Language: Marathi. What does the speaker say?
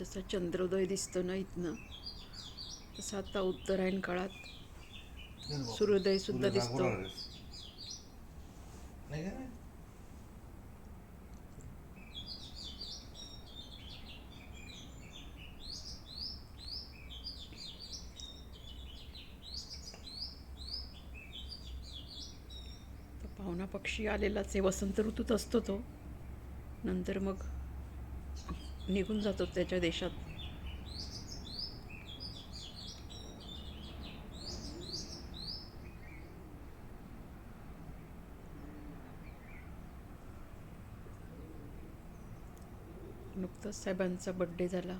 जसा चंद्रोदय दिसतो ना इथनं तसा आता उत्तरायण काळात सूर्योदय सुद्धा दिसतो. पाहुणा पक्षी आलेलाच आहे. वसंत ऋतूत असतो तो. नंतर मग निघून जातो त्याच्या देशात. नुकताच साहेबांचा बड्डे झाला.